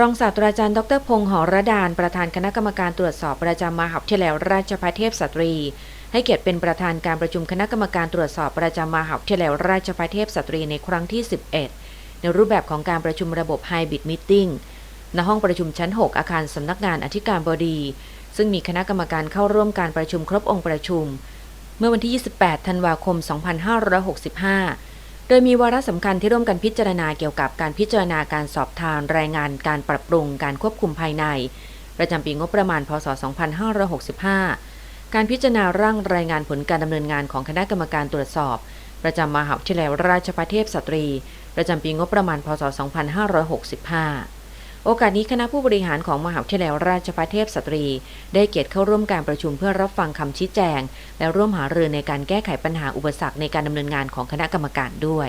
รองศาสตราจารย์ดรพงษ์หอระดาน ประธานคณะกรรมการตรวจสอบประจำมหาวิทยาลัยราชภัฏเทพสตรี ให้เกียรติเป็นประธานการประชุมคณะกรรมการตรวจสอบประจำมหาวิทยาลัยราชภัฏเทพสตรีในครั้งที่ 11 ในรูปแบบของการประชุมระบบไฮบริดมิทติ้งณห้องประชุมชั้น 6 อาคารสำนักงานอธิการบดี ซึ่งมีคณะกรรมการเข้าร่วมการประชุมครบองค์ประชุม เมื่อวันที่ 28 ธันวาคม 2565 โดยมีวาระสำคัญที่ร่วมกันพิจารณาเกี่ยวกับการพิจารณาการสอบทานรายงานการปรับปรุงการควบคุมภายใน ประจำปีงบประมาณพศ 2565 การพิจารณาร่างรายงานผลการดำเนินงานของคณะกรรมการตรวจสอบ ประจำมหาวิทยาลัยราชภัฏเทพสตรี ประจำปีงบประมาณพศ 2565 โอกาสนี้คณะผู้บริหารของมหาวิทยาลัยราชภัฏเทพสตรี ได้เกียรติเข้าร่วมการประชุมเพื่อรับฟังคำชี้แจง และร่วมหารือในการแก้ไขปัญหาอุปสรรคในการดำเนินงานของคณะกรรมการด้วย